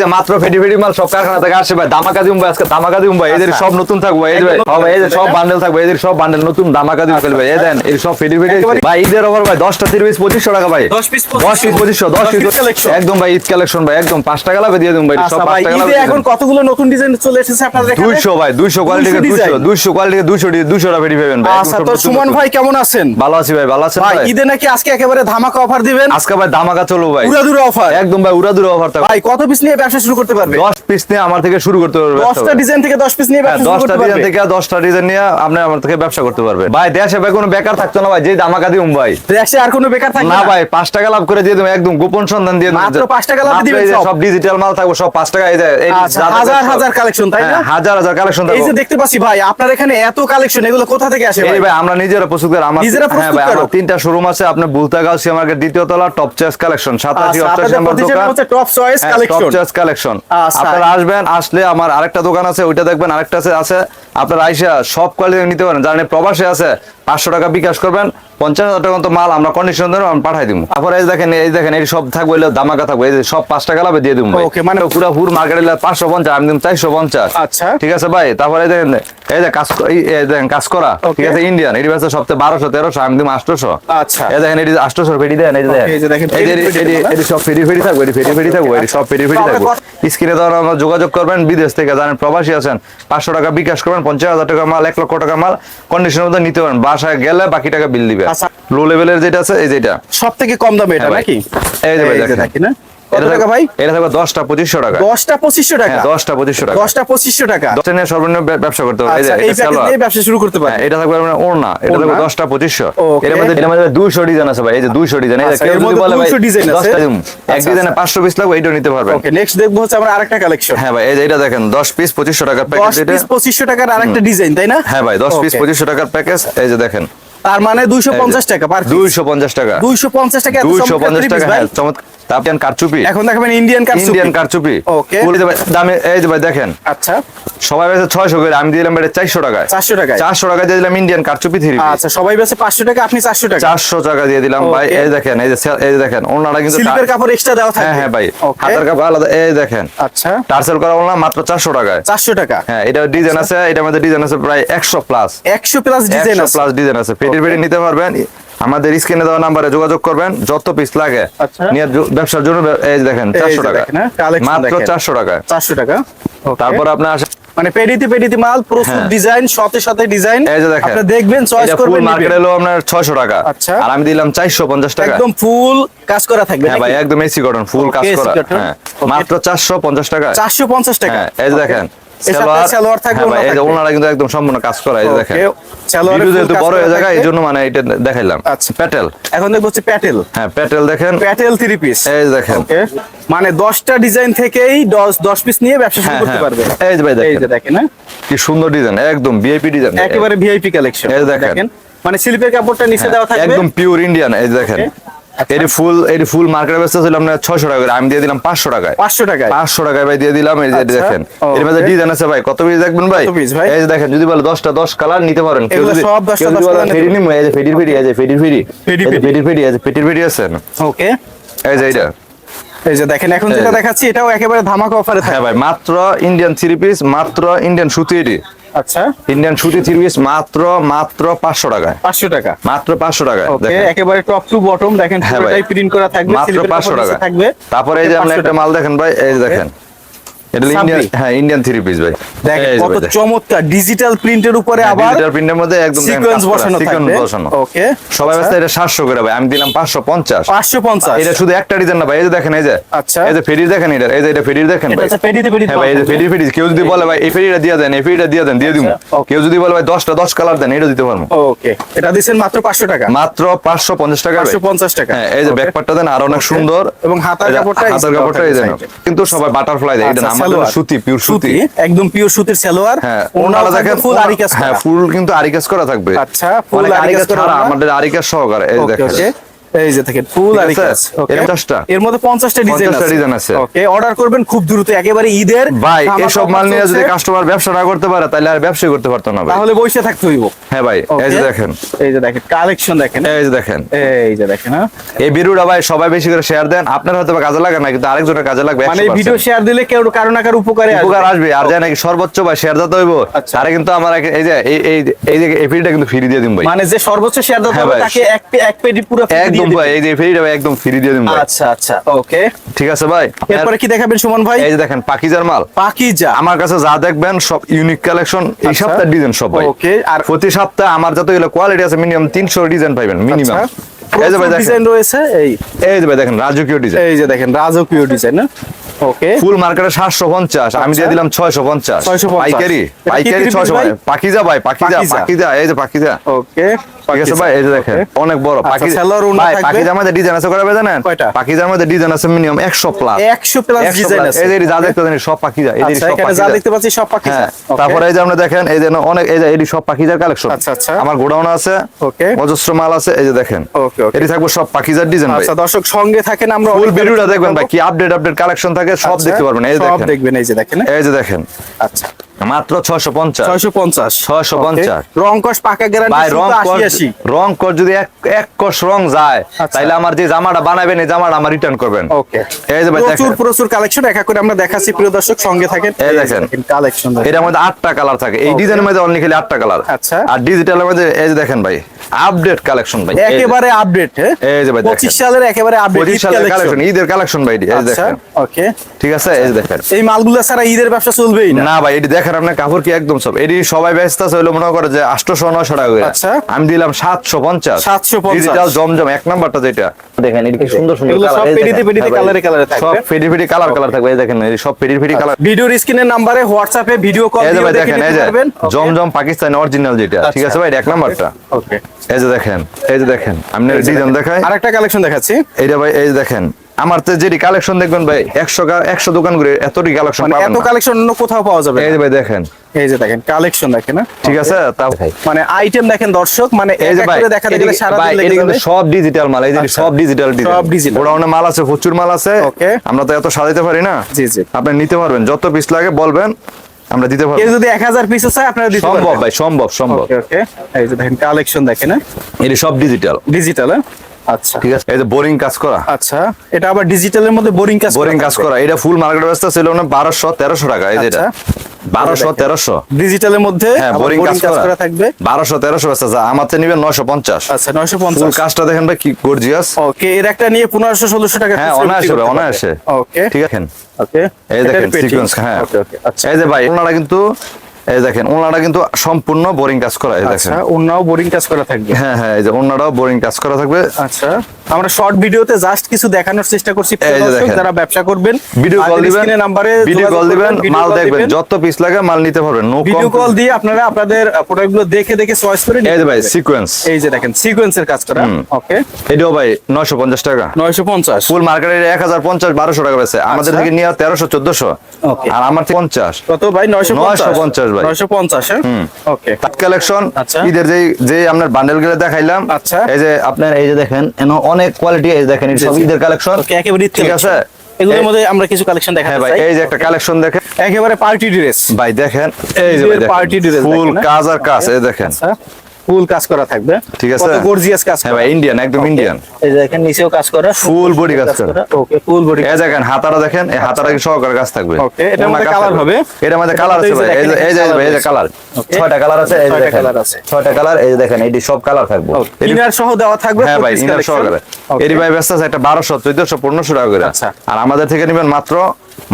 যে মাত্র fatty fatty মাল সব কারখানা থেকে আসে ভাই দামাকা দিম ভাই আজকে দামাকা দিম ভাই এদের আচ্ছা। সব নতুন থাকবে এই ভাই এই যে সব বান্ডেল থাকবে এদের সব বান্ডেল নতুন দামাকা দিম ফেলবে এই দেন এই সব ফেটি ফেটি ভাই ঈদের অফার ভাই দশটা তিরিশ পঁচিশশো টাকা ভাই। দশ পিস পঁচিশশো। দশ পিস একদম ভাই ঈদ কালেকশন ভাই একদম পাঁচ টাকা লাভে দিয়ে দিন ভাই সব আচ্ছা পাঁচ টাকা লাভে এখন কতগুলো নতুন ডিজাইন চলে এসেছে আপনাদের দুইশো ভাই দুইশো কোয়ালিটি 200 দুইশো। দুইশো কোয়ালিটি দুইশো দুইশো টাকা ফেটি পাবেন ভাই আচ্ছা তো সুমন ভাই কেমন আছেন? ভালো আছি ভাই ভালো আছেন ভাই ঈদে নাকি আজকে একেবারে ধামাকা অফার দিবেন? আজকে ভাই দামাকা চলো ভাই। উড়াদুরা অফার একদম ভাই উড়াদুরা অফার থাকবে। ভাই কত পিস নিয়ে ব্যবসা শুরু করতে পারবে। দশ পিস নিয়ে আমার থেকে শুরু করতে পারবে ব্যবসা দশটা ভাই। ডিজাইন থেকে দশ পিস নিয়ে হ্যাঁ, ব্যবসা শুরু করতে ডিজাইন থেকে দশটা ডিজাইন নিয়ে আপনি আমার থেকে ব্যবসা করতে পারবেন ভাই দেশে ভাই কোনো বেকার থাকতো না ভাই যে দামাকা দিউম ভাই। দেশে আর কোনো বেকার থাকবে না ভাই পাঁচ টাকা লাভ করে দিয়ে দেবো একদম গোপন সন্ধান দিয়ে দেবো মাত্র পাঁচ টাকা লাভে দিবেন সব। ডিজিটাল মাল থাকবে সব পাঁচ টাকা এই যে আচ্ছা, যা যা হাজার হাজার collection, তাই না? হ্যাঁ, হাজার হাজার কালেকশন এই যে দেখতে পাচ্ছি ভাই আপনার এখানে এত কালেকশন এগুলো কোথা থেকে আসে ভাই? ভাই আমরা নিজেরা প্রস্তুত করি আমার নিজেরা হ্যাঁ প্রস্তুত করো? তিনটা শোরুম আছে আপনার বুলতাগাঁও সিয়া মার্কেট দ্বিতীয় তলা টপ চয়েস কালেকশন সাতাশি আচ্ছা, অষ্টাশি আপনাদের নম্বর দোকান। Top choice top collection choice collection. আপনারা আসবেন আসলে আমার আরেকটা দোকান আছে ওইটা দেখবেন আরেকটা আছে আছে। আপনারা আইসা সব কোয়ালিটি নিতে পারেন। যারা প্রবাসে আছে পাঁচশো টাকা বিকাশ করবেন পঞ্চাশ হাজার টাকা মতো মাল আমরা কন্ডিশন ধরে আমি পাঠাই দিব তারপরে এই দেখেন এই দেখেন এই সব থাকবে এগুলো দামাকা থাকবে। এই সব পাঁচ টাকা লাভে দিয়ে দিব Okay, মানে- পুরো হুর মার্কেটে পাঁচশো পঞ্চাশ আমি দিম চারশো পঞ্চাশ। আচ্ছা। ঠিক আছে ভাই? তারপরে এই দেখেন এই যে কাজ এই দেখেন কাজ করা। ঠিক আছে ইন্ডিয়ান এটি আছে সপ্তাহে বারোশো তেরোশো আমি দিম আটশোশো। আচ্ছা। এই দেখেন এটি আটশোশো ফেরি দেন এই যে দেখেন, এটি- সব ফেরি ফেরি থাকবে এটি ফেরি ফেরি থাকবে এটি সব ফেরি ফেরি থাকবে। স্ক্রিনে ধর আমরা যোগাযোগ করবেন বিদেশ থেকে জানেন প্রবাসী আছেন পাঁচশো টাকা বিকাশ করবেন পঞ্চাশ হাজার টাকা মাল এক লক্ষ টাকা মাল কন্ডিশনের মধ্যে নিতে পারেন। বাসায় গেলে বাকি টাকা বিল দিবে। আচ্ছা। লো লেভেলের যেটা আছে এই যেটা। সব থেকে কম দামে এটা হ্যাঁ নাকি? এই যে। দেখেন। না ভাই? হ্যাঁ যে এই এটা প্যাকেজ সালোয়ার। দিয়ে ব্যবসা শুরু করতে পারে এটা থাকবে আপনার ওড়না। এটা থাকবে ওড়না। দশটা পঁচিশশো। Okay. এর মধ্যে এর মধ্যে দুইশো ডিজাইন আছে ভাই। এই যে দুইশো ডিজাইন। এই যে কেউ এর যদি মধ্যে বলে ভাই 200 design আছে? দশটা দিন। এক ডিজাইনে। পাঁচশো পিস লাগবে এইটাও নিতে পারবেন। নেক্সট দেখব হচ্ছে আমরা আরেকটা কালেকশন হ্যাঁ ভাই এটা দেখেন দশ পিস পঁচিশশো টাকার প্যাকেজ পঁচিশশো টাকার আরেকটা ডিজাইন তাই না? হ্যাঁ ভাই দশ পিস. পঁচিশশো টাকার প্যাকেজ এই যে দেখেন। তার মানে দুইশো পঞ্চাশ টাকা পার দুইশো পঞ্চাশ টাকা। দুইশো পঞ্চাশ টাকা দুইশো পঞ্চাশ টাকা হ্যাঁ চমৎকার তারপর কারচুপি। এখন দেখাবেন ইন্ডিয়ান কার ইন্ডিয়ান কারচুপি। Okay. বলি ভাই, দামে এই যে ভাই দেখেন। আচ্ছা। সবাই বেছে ছয়শো করে আমি দিলাম এটা চারশো টাকায়। চারশো টাকায়। চারশো টাকা দিয়ে দিলাম ইন্ডিয়ান কারচুপি থ্রি আচ্ছা সবাই বেছে পাঁচশো টাকা আপনি চারশো টাকা। চারশো টাকা দিয়ে দিলাম ভাই। এই দেখেন এই যে এই দেখেন ওনারা কিন্তু সিল্কের কাপড় এক্সট্রা দেওয়া হ্যাঁ হ্যাঁ ভাই। Okay. হাতের কাপড় আলাদা এই দেখেন। আচ্ছা। টার্সেল করা বললাম মাত্র চারশো টাকায়। চারশো টাকা। হ্যাঁ এটা ডিজাইন আছে এটার মধ্যে ডিজাইন আছে প্রায় একশো প্লাস একশো প্লাস ডিজাইন আছে। প্লাস ডিজাইন আছে। ফেটির ফেটি নিতে পারবেন। আমাদের স্ক্রিনে দেওয়া নাম্বারে যোগাযোগ করবেন যত পিস লাগে। আচ্ছা। নিয়ে ব্যবসার জন্য এই দেখেন চারশো টাকা। হ্যাঁ, মাত্র চারশো টাকায় চারশো টাকা তারপর আপনার মানে পেডিতে পেডিতে মাল প্রচুর হ্যাঁ। ডিজাইন সাথে সাথে ডিজাইন এই যে দেখেন। আপনি দেখবেন চয়েস করবেন মার্কেট আপনার ছয়শো টাকা। আচ্ছা। আর আমি দিলাম চারশো পঞ্চাশ টাকা। একদম ফুল কাজ করা থাকবে হ্যাঁ ভাই একদম এসি কটন ফুল কাজ করা। হ্যাঁ। মাত্র পঞ্চাশ টাকা। চারশো পঞ্চাশ টাকা। হ্যাঁ এই যে দেখেন। সালোয়ার থাকবে ভাই, ওড়না এই যে থাকবে। ওনারা কিন্তু একদম সম্পূর্ণ কাজ করা এই দেখেন। Okay, সালোয়ারে ভিডিও full যেহেতু বড় হয়ে জায়গা এই জন্য মানে এটা দেখাইলাম। আচ্ছা। প্যাটেল এখন দেখব হচ্ছে প্যাটেল হ্যাঁ প্যাটেল দেখেন। প্যাটেল থ্রি পিস এই দেখেন। মানে দশটা ডিজাইন থেকেই দশ দশ পিস নিয়ে ব্যবসা শুরু হ্যাঁ, করতে হ্যাঁ। পারবে। এই যে ভাই দেখেন। হ্যাঁ? কি সুন্দর ডিজাইন একদম ভিআইপি ডিজাইন একেবারে ভিআইপি কালেকশন এই দেখেন। মানে স্লিপের কাপড়টা নিচে দেওয়া থাকবে। একদম পিওর ইন্ডিয়ান এই দেখেন। এটি ফুল এটি ফুল মার্কেটে বেচতে ছিল আপনার ছয়শো টাকা করে। আমি দিয়ে দিলাম পাঁচশো টাকায়। পাঁচশো টাকায়? পাঁচশো টাকায় ভাই দিয়ে দিলাম এই যে আচ্ছা, দেখেন। এর মধ্যে ডিজাইন আছে ভাই। কত পিস দেখবেন ভাই? এই যে দেখেন যদি বলে দশটা দশ কালার নিতে পারেন। কেউ যদি সব 10টা কেউ যদি বলে ফেরি নিমু এই যে ফেরির ফেরি এই যে ফেরির ফেরি ফেরি ফেরি। ফেরির ফেরি এই যে ফেটির ফেরি আছে? ওকে। এই যে এটা এই যে দেখেন এখন যেটা দেখাচ্ছি এটাও একেবারে ধামাকা অফারে হ্যাঁ থাকে ভাই মাত্র ইন্ডিয়ান থ্রি পিস মাত্র ইন্ডিয়ান সুতি এটি। আচ্ছা। ইন্ডিয়ান সুতি থ্রি পিস মাত্র মাত্র পাঁচশো টাকায়। পাঁচশো টাকা। মাত্র পাঁচশো টাকা একেবারে টপ টু বটম দেখেন হ্যাঁ ভাই। প্রিন্ট করা থাকবে মাত্র পাঁচশো টাকা থাকবে। তারপরে এই যে আপনি একটা মাল দেখেন ভাই এই দেখেন। এটা ইন্ডিয়ান হ্যাঁ ইন্ডিয়ান থ্রি পিস ভাই। দেখেন এই যে কত চমৎকার ডিজিটাল প্রিন্টের উপরে আবার digital print মধ্যে একদম সিকোয়েন্স বসানো থাকবে। ওকে সবাই ব্যস্ত এটা সাতশো করে ভাই আমি দিলাম পাঁচশো পঞ্চাশ। পাঁচশো পঞ্চাশ। এটা শুধু একটা ডিজাইন না ভাই এই যে দেখেন এই যে। আচ্ছা। এই যে ফেরির দেখেন এটা এই যে এটা ফেরির দেখেন ভাই। হচ্ছে পেডিতে পেডিতে ভাই এই যে ফেরি ফেরি কেউ যদি বলে ভাই এই ফেরিটা দিয়ে দেন এই ফেরিটা দিয়ে দেন দিয়ে দিব কেউ যদি বলে ভাই দশটা দশ কালার দেন এটা দিতে পারব। ওকে এটা মাত্র পাঁচশো টাকা। মাত্র পাঁচশো পঞ্চাশ টাকা টাকা। হ্যাঁ এই যে. দেন আর অনেক সুন্দর। এবং হাতার কাপড়টা হাতার কাপড়টা এই যে কিন্তু সবাই বাটারফ্লাই দেয় এটা সালোয়ার। সুতি পিওর সুতি একদম পিওর সুতির সালোয়ার। হ্যাঁ ওনারা দেখেন ফুল আরি কাজ হ্যাঁ ফুল কিন্তু আরি কাজ করা থাকবে। আচ্ছা, ফুল আরি কাজ কাজ করা আমাদের আরি কাজ সহকারে এই দেখেন। okay. এই যে দেখেন ফুল আরি এর মধ্যে 50টা ডিজাইন আছে। design আছে। ওকে অর্ডার করবেন খুব দ্রুত একেবারে ঈদের ভাই এসব মাল নিয়ে যদি কাস্টমার ব্যবসা না করতে পারে তাহলে আর ব্যবসাই করতে পারতো না ভাই। তাহলে বসে থাকতে হইব। হ্যাঁ ভাই এই যে দেখেন। এই যে দেখেন কালেকশন দেখেন। এই যে দেখেন। এই যে দেখেন হ্যাঁ? এই ভিডিওটা ভাই সবাই বেশি করে শেয়ার দেন আপনার হয়তো কাজে লাগে না কিন্তু আরেকজনের কাজে লাগবে মানে এই ভিডিও শেয়ার দিলে কেউ কারও না কারও উপকারে উপকার আসবে আর জানেন সর্বোচ্চ ভাই শেয়ার দিতে হইব। আচ্ছা। আরে কিন্তু আমার এই যে এই এই এই যে এই ফ্রিটা কিন্তু ফ্রি দিয়ে দিন ভাই। মানে যে সর্বোচ্চ শেয়ার দিতে হ্যাঁ হবে তাকে এক এক পেডি পুরো দিয়ে একদম ভাই এই যে ফ্রিটা ভাই একদম ফ্রি দিয়ে দিন ভাই। আচ্ছা আচ্ছা ওকে ঠিক আছে ভাই এরপরে কি দেখাবেন সুমন ভাই? এই যে দেখেন পাকিজার মাল। পাকিজা। আমার কাছে যা দেখবেন সব ইউনিক কালেকশন এই আচ্ছা। সপ্তাহের ডিজাইন সব ভাই। ওকে আর প্রতি সপ্তাহে আমার যতগুলো কোয়ালিটি আছে মিনিমাম তিনশো ডিজাইন পাইবেন মিনিমাম এই যে ভাই দেখেন। ডিজাইন রয়েছে এই এই যে ভাই দেখেন রাজকীয় ডিজাইন এই যে দেখেন রাজকীয় ডিজাইন ওকে ফুল মার্কেটে সাতশো পঞ্চাশ আমি দিয়ে দিলাম ছয়শো পঞ্চাশ। 650 পাইকারি পাইকারি কি ছয়শো ভাই? পাকিজা ভাই পাকিজা পাকিজা। পাকিজা এই যে পাকিজা। ওকে ঠিক ভাই এই যে দেখেন অনেক বড় আচ্ছা, পাখি সালোয়ার ওড়না ভাই থাকবে? পাখিজার মধ্যে ডিজাইন আছে করে জানেন কয়টা? পাখিজার মধ্যে ডিজাইন আছে মিনিমাম 100 প্লাস 100 প্লাস ডিজাইন আছে এই যে যা দেখতে জানি সব পাখিজা এই যে আচ্ছা সব এখানে যা দেখতে পাচ্ছি সব পাকিজা হ্যাঁ তারপরে এই যে আপনি দেখেন এই যে অনেক এই যে এটি সব পাখিজার কালেকশন আচ্ছা, আচ্ছা। আমার গোডাউন আছে ওকে অজস্র মাল আছে এই যে দেখেন ওকে ওকে এটি থাকবে সব পাখিজার ডিজাইন ভাই আচ্ছা দর্শক সঙ্গে থাকেন আমরা ফুল ভিডিওটা দেখবেন ভাই কি আপডেট আপডেট কালেকশন থাকে সব আচ্ছা, দেখতে পারবেন এই যে সব দেখবেন এই যে দেখেন এই যে দেখেন আচ্ছা মাত্র 650 650 650 রং কস পাকা গ্যারান্টি ভাই রং শুধু কর 80 80 রং কর যদি এক রং যায় আচ্ছা। তাইলে আমার যে জামাটা বানাবেন এই জামাটা আমার রিটার্ন করবেন। ওকে এই যে ভাই প্রচুর দেখেন। প্রচুর কালেকশন একা করে আমরা দেখাচ্ছি প্রিয় দর্শক সঙ্গে থাকেন। এই দেখেন। কালেকশন মধ্যে আটটা কালার থাকে। এই ডিজাইনের মধ্যে অনলি খালি আটটা কালার আচ্ছা। আর ডিজিটালের মধ্যে এই যে দেখেন ভাই আপডেট কালেকশন ভাই। একেবারে আপডেট হ্যাঁ? এই যে ভাই দেখেন। 25 সালের একেবারে আপডেট 25 সালের কালেকশন ঈদের কালেকশন ভাই এটি, এই আচ্ছা দেখেন। ওকে ঠিক আছে? এই দেখেন। এই মালগুলা ছাড়া ঈদের ব্যবসা চলবেই না। না ভাই এটি দেখেন আপনার কাপড় কি একদম সব। এটি সবাই ব্যস্ত আছে হইল মনে করে যে আটশোশো নয়শো টাকা আচ্ছা। আমি দিলাম সাতশো পঞ্চাশ। 750 ডিজিটাল জমজম এক নাম্বারটা যেটা। দেখেন এটি সুন্দর সুন্দর সব কালারে কালারে থাকবে। সব ফেডি ফেডি কালার কালার থাকবে। এই দেখেন এই সব ফেডি ফেডি কালার ভিডিওর স্ক্রিনের নাম্বারে হোয়াটসঅ্যাপে ভিডিও কল দিয়ে ভাই দেখেন এই যে জমজম পাকিস্তান অরিজিনাল যেটা। ঠিক আছে ভাই এক নাম্বারটা। ওকে এই যে দেখেন এই যে দেখেন আপনি ডিজাইন দেখায় আরেকটা কালেকশন দেখাচ্ছি। এইটা ভাই এই যে দেখেন আমার তো যেটি কালেকশন দেখবেন ভাই একশো একশো দোকান ঘুরে এতটি কালেকশন মানে এত কালেকশন অন্য কোথাও পাওয়া যাবে এই যে ভাই দেখেন। এই যে দেখেন কালেকশন দেখেন না ঠিক আছে মানে আইটেম দেখেন দর্শক মানে এই যে ভাই দেখা এটি- সারা দিন কিন্তু সব ডিজিটাল মাল এই যে আচ্ছা। সব ডিজিটাল সব। গোডাউনে মাল আছে প্রচুর মাল আছে। Okay. আমরা তো এত সাজাইতে পারি না। জি জি। আপনি নিতে পারবেন যত পিস লাগে বলবেন আমরা দিতে কেউ পারব যদি 1000 পিস চায় আপনারা দিতে সম্ভব ভাই সম্ভব সম্ভব। ওকে ওকে এই যে দেখেন কালেকশন দেখেন এটি সব ডিজিটাল ডিজিটাল আচ্ছা। ঠিক আছে? এই যে বোরিং কাজ করা। আচ্ছা এটা আবার ডিজিটালের মধ্যে বোরিং কাজ বোরিং কাজ করা। এটা ফুল মার্কেট ব্যবস্থা ছিল না বারোশো তেরোশো টাকা এই যেটা। বারোশো তেরোশো। ডিজিটালের মধ্যে বোরিং কাজ করা। থাকবে। বারোশো তেরোশো ব্যবস্থা যা আমার নিবেন নয়শো পঞ্চাশ। আচ্ছা ফুল 950 কাজটা দেখেন ভাই কি গর্জিয়াস ওকে এর একটা নিয়ে 1500 1600 টাকা হ্যাঁ অনায়াসে ভাই অনায়াসে। ওকে। ঠিক আছে। ওকে। এই দেখেন সিকোয়েন্স হ্যাঁ। ওকে ওকে আচ্ছা। এই যে ভাই ওনারা কিন্তু এই দেখেন ওনারা কিন্তু সম্পূর্ণ বোরিং কাজ করা এই দেখেন। আচ্ছা বোরিং কাজ করা থাকবে। হ্যাঁ হ্যাঁ এই যে ওনারাও বোরিং কাজ করা থাকবে। আচ্ছা আমরা শর্ট ভিডিওতে জাস্ট কিছু দেখানোর চেষ্টা করছি এই। যারা ব্যবসা করবেন ভিডিও কল দিবেন নাম্বারে ভিডিও কল দিবেন মাল দেখবেন যত পিস লাগে মাল নিতে পারবেন নো ভিডিও কল দিয়ে আপনারা আপনাদের দেখে দেখে চয়েস করে এই নিতে যে ভাই সিকোয়েন্স এই যে দেখেন সিকোয়েন্সের কাজ করা। ওকে এটাও ভাই নয়শো পঞ্চাশ টাকা। 950 ফুল মার্কেটে এক হাজার পঞ্চাশ বারোশো টাকা বেছে আমাদের আচ্ছা। থেকে নিয়ে তেরোশো চোদ্দশো। Okay. আর আমার থেকে পঞ্চাশ। কত ভাই? 950 950 ভাই। 950 হ্যাঁ? ওকে কালেকশন আচ্ছা। ঈদের যে যে আপনার বান্ডেলগুলো দেখাইলাম আচ্ছা। এই যে আপনার এই যে দেখেন এন অনেক কোয়ালিটি এই দেখেন সব ঈদের কালেকশন একেবারে ঠিক আছে? এগুলোর মধ্যে আমরা কিছু কালেকশন দেখাতে হ্যাঁ ভাই চাই। এই যে একটা কালেকশন দেখেন। একেবারে পার্টি ড্রেস ভাই দেখেন এই যে পার্টি ড্রেস ফুল কাজ আর কাজ এই দেখেন। আচ্ছা। ফুল কাজ করা থাকবে ঠিক আছে? কত গর্জিয়াস কাজ হ্যাঁ ভাই ইন্ডিয়ান একদম ইন্ডিয়ান এই দেখেন নিচেও কাজ করা Full body কাজ করা। ওকে ফুল বডি এই দেখেন হাতারা দেখেন এই হাতারা কি সহকারে কাজ থাকবে মধ্যে কাজ colour থাকবে। হবে? মধ্যে এটার কালার আছে ভাই এই যে এই যে এই যে। কালার ছয়টা কালার আছে এই যে আছে। ছয়টা কালার এই দেখেন এইটি সব কালার থাকবে ইনার সহ দেওয়া থাকবে হ্যাঁ ভাই ইনার। সহকারে Okay. ভাই ব্যস্ত আছে একটা বারোশো চোদ্দশো পনেরোশো টাকা করে আচ্ছা। আর আমাদের থেকে নেবেন মাত্র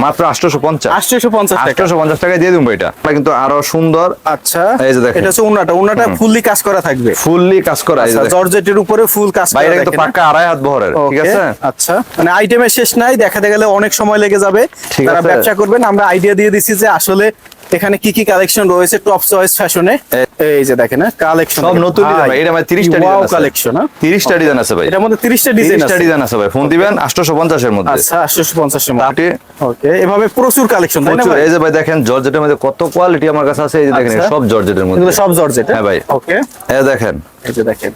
মাত্র আটশোশো পঞ্চাশ। 850 টাকা। পঞ্চাশ দিয়ে দিব এটা। কিন্তু আরও সুন্দর। আচ্ছা। এই যে দেখেন। এটা হচ্ছে উন্নাটা। উন্নাটা ফুললি কাজ করা থাকবে। ফুললি কাজ করা এই যে আচ্ছা জর্জেটের উপরে ফুল কাজ করা কিন্তু পাক্কা আড়াই হাত বহরের ঠিক আছে? আচ্ছা। মানে আইটেমের শেষ নাই দেখাতে গেলে অনেক সময় লেগে যাবে। আছে। ব্যবসা করবেন। আমরা আইডিয়া দিয়ে দিচ্ছি যে আসলে এখানে কি কি কালেকশন রয়েছে টপ চয়েস ফ্যাশনে এই যে দেখেন কালেকশন সব নতুন ডিজাইন এটা ভাই 30টা ডিজাইন আছে। কালেকশন 30টা ডিজাইন আছে ভাই। এটার মধ্যে 30টা ডিজাইন 30টা আছে। ডিজাইন আছে ভাই। ফোন দিবেন 850 এর মধ্যে। আচ্ছা 850 এর মধ্যে। ওকে এভাবে প্রচুর কালেকশন তাই না ভাই? এই যে ভাই দেখেন জর্জেটের মধ্যে কত কোয়ালিটি আমার কাছে আছে এই যে দেখেন আচ্ছা। সব জর্জেটের মধ্যে। সব জর্জেট হ্যাঁ? ভাই। ওকে এই দেখেন। এই যে দেখেন।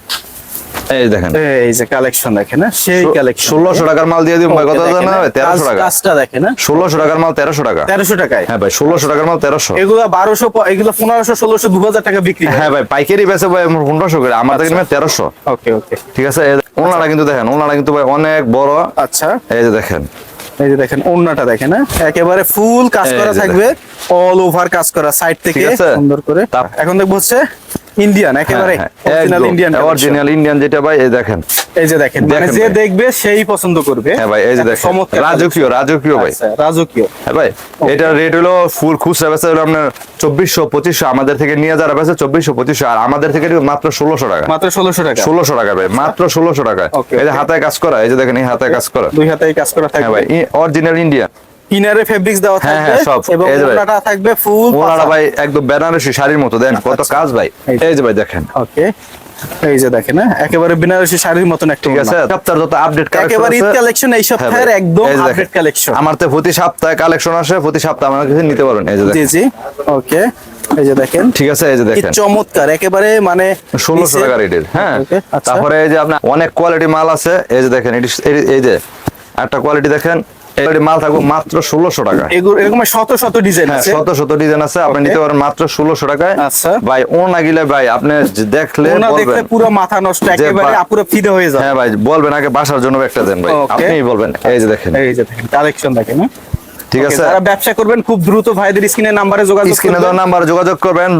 এই দেখেন। এই যে কালেকশন দেখেন সেই কালেকশন ষোলোশো টাকার মাল দিয়ে দিব ভাই কত জানা তেরোশো টাকা। কাজটা দেখেন না ষোলোশো টাকার মাল তেরোশো টাকা। তেরোশো টাকায়। হ্যাঁ ভাই ষোলোশো টাকার মাল তেরোশো। এগুলো বারোশো এগুলো পনেরোশো ষোলোশো দু হাজার টাকা বিক্রি হ্যাঁ ভাই পাইকারি বেচে ভাই পনেরোশো করে আমার থেকে তেরোশো। ওকে ওকে। ঠিক আছে ওনারা কিন্তু দেখেন ওনারা কিন্তু ভাই অনেক বড়। আচ্ছা। এই যে দেখেন। এই যে দেখেন ওন্নাটা দেখেন হ্যাঁ? একেবারে ফুল কাজ করা থাকবে অল ওভার কাজ করা সাইড থেকে সুন্দর করে। এখন দেখব হচ্ছে ইন্ডিয়ান একেবারে অরিজিনাল ইন্ডিয়ান অরিজিনাল ইন্ডিয়ান যেটা ভাই এই দেখেন। এই যে দেখেন মানে যে দেখবে সেই পছন্দ করবে। হ্যাঁ ভাই এই যে দেখেন রাজকীয় রাজকীয় ভাই। আচ্ছা, রাজকীয়। হ্যাঁ ভাই এটার রেট হলো ফুল খুচরা বেচা হলো আপনার চব্বিশশো পঁচিশশো আমাদের থেকে নিয়ে যারা বেচে চব্বিশশো পঁচিশশো আর আমাদের থেকে মাত্র ষোলোশো টাকা। মাত্র ষোলোশো টাকা। ষোলোশো টাকা ভাই মাত্র ষোলোশো টাকা। এই যে okay. হাতে কাজ করা এই যে দেখেন এই হাতে কাজ করা। দুই হাতে কাজ করা হ্যাঁ থাকবে ভাই অরিজিনাল ইন্ডিয়া ইনারে ফেব্রিক্স দেওয়া হ্যাঁ, থাকবে হ্যাঁ, সব। এবং। থাকবে ফুল ভাই একদম বেনারসি শাড়ির মতো দেন কত আচ্ছা। কাজ ভাই এই যে। ভাই দেখেন ওকে এই যে দেখেন হ্যাঁ, একেবারে বেনারসি শাড়ির মতন একটা ঠিক আছে ওড়না। সপ্তাহের যত আপডেট একেবারে ঈদ কালেকশন এই সপ্তাহের একদম আপডেট কালেকশন আমার তো প্রতি সপ্তাহে কালেকশন আসে প্রতি সপ্তাহে আমার কাছে নিতে পারবেন এই যে জি দেখেন জি ওকে এই যে দেখেন ঠিক আছে এই যে দেখেন চমৎকার একেবারে মানে ষোলোশো নিচে- টাকা রেটের হ্যাঁ আচ্ছা। তারপরে এই যে আপনার অনেক কোয়ালিটি মাল আছে এই যে দেখেন এই- যে একটা কোয়ালিটি দেখেন মাল থাকবে মাত্র ষোলোশো টাকা। এরকম শত শত ডিজাইন হ্যাঁ আছে? শত শত ডিজাইন আছে আপনি নিতে পারেন মাত্র ষোলোশো টাকায়। আচ্ছা। ভাই ও না গিলে ভাই আপনি দেখলে পুরো মাথা নষ্ট একেবারে পুরো ফিদে হয়ে যায় হ্যাঁ ভাই বলবেন আগে বাসার জন্য একটা দেন ভাই. আপনিই বলবেন। এই যে দেখেন। এই যে দেখেন কালেকশন দেখেন হ্যাঁ? ঠিক আছে? যারা ব্যবসা করবেন খুব দ্রুত ভাইদের স্ক্রিনের নাম্বারে যোগাযোগ স্ক্রিনে দেওয়ার নাম্বার যোগাযোগ করবেন।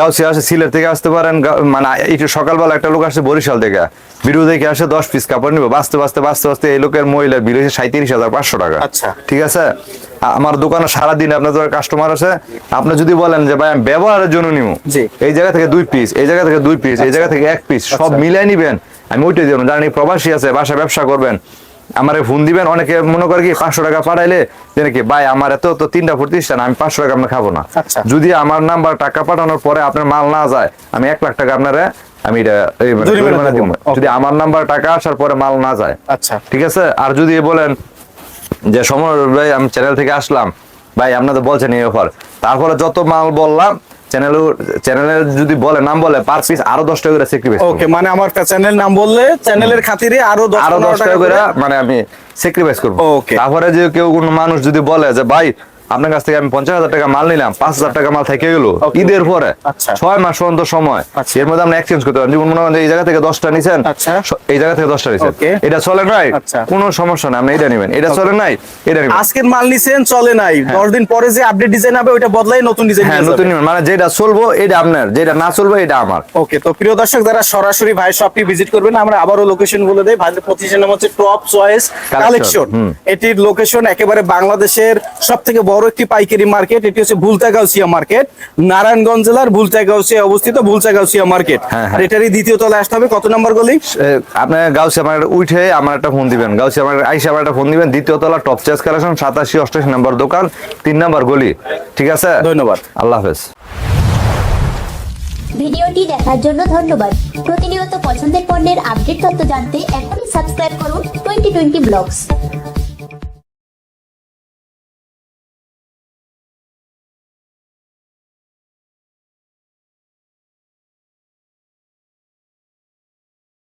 গাউসিয়া আসে সিলেট থেকে আসতে পারেন। মানে একটু সকালবেলা একটা লোক আসে বরিশাল থেকে। ভিডিও দেখে আসে দশ পিস কাপড় নিবে। বাঁচতে বাঁচতে বাঁচতে বাঁচতে এই লোকের বিল হয়েছে সাঁত্রিশ হাজার পাঁচশো টাকা। আচ্ছা। ঠিক আছে? আমার দোকানে সারাদিন আপনার কাস্টমার আছে আপনি যদি বলেন যে ভাই আমি ব্যবহারের জন্য নিব এই জায়গা থেকে দুই পিস এই জায়গা থেকে দুই পিস এই জায়গা থেকে এক পিস সব মিলাই নিবেন। আমি ওইটাই দেবো জানি প্রবাসী আছে বাসা ব্যবসা করবেন আমারে ফোন দিবেন অনেকে মনে করে কি পাঁচশো টাকা পাঠাইলে যে নাকি ভাই আমার এত তো তিনটা প্রতিষ্ঠান আমি পাঁচশো টাকা আপনি খাব না। আচ্ছা। যদি আমার নাম্বার টাকা পাঠানোর পরে আপনার মাল না যায় আমি এক লাখ টাকা আপনারে আমি এটা মানে। যদি আমার নাম্বার টাকা আসার পরে মাল না যায়। আচ্ছা। ঠিক আছে? আর যদি বলেন যে সমর ভাই আমি চ্যানেল থেকে আসলাম। ভাই আপনাদের বলছেন এই অফার তারপরে যত মাল বললাম চ্যানেল চ্যানেলের যদি বলে নাম বলে পার পিস আরও দশ টাকা করে স্যাক্রিফাইস ওকে মানে আমার চ্যানেল নাম বললে চ্যানেলের খাতিরে আরও দশ আরও পনেরো দশ টাকা করে মানে আমি স্যাক্রিফাইস করব. তারপরে যে কেউ কোনো মানুষ যদি বলে যে ভাই আপনার কাছ থেকে আমি পঞ্চাশ হাজার টাকা মাল নিলাম পাঁচ হাজার টাকা মাল থেকে গেলো ঈদের পরে। আচ্ছা। ছয় মাস পর্যন্ত সময়। আচ্ছা। এর মধ্যে আমরা এক্সচেঞ্জ করতে পারি যেমন মনে করেন এই জায়গা থেকে দশটা নিছেন আচ্ছা। এই জায়গা থেকে দশটা নিছেন। এটা চলে নাই। কোনো সমস্যা নাই আপনি এটা নেবেন। এটা চলে নাই? এটা নেবেন। আজকের মাল নিছেন চলে নাই। দশ দিন পরে যে আপডেট ডিজাইন হবে ওইটা বদলাই নতুন ডিজাইন হ্যাঁ নতুন নিবেন। মানে যেটা চলবো এটা আপনার। যেটা না চলবো এটা আমার। ওকে তো প্রিয় দর্শক যারা সরাসরি ভাই শপটি ভিজিট করবেন আমরা আবারও লোকেশন বলে দেই। ভাইদের প্রতিষ্ঠান নাম হচ্ছে টপ চয়েস কালেকশন। এটির লোকেশন একেবারে বাংলাদেশের সব থেকে বড় একটি পাইকারি মার্কেট এটি হচ্ছে ভুলতাগাউসিয়া মার্কেট। নারায়ণগঞ্জ জেলার ভুলতাগাউসিয়া অবস্থিত ভুলতাগাউসিয়া মার্কেট। হ্যাঁ, আর হ্যাঁ। এটারই দ্বিতীয় তলায় আসতে হবে। কত নম্বর গলি? আপনার গাউসি আমার একটা উঠে আমার একটা ফোন দিবেন। গাউসি আমার আইসা আমার একটা ফোন দিবেন। দ্বিতীয় তলা টপ চেস কালেকশন সাতাশি অষ্টাশি নম্বর দোকান তিন নম্বর গলি। ঠিক আছে? ধন্যবাদ। আল্লাহ হাফেজ। ভিডিওটি দেখার জন্য ধন্যবাদ। প্রতিনিয়ত পছন্দের পণ্যের আপডেট তথ্য জানতে এখনই সাবস্ক্রাইব করুন টোয়েন্টি টোয়েন্টি ব্লগস।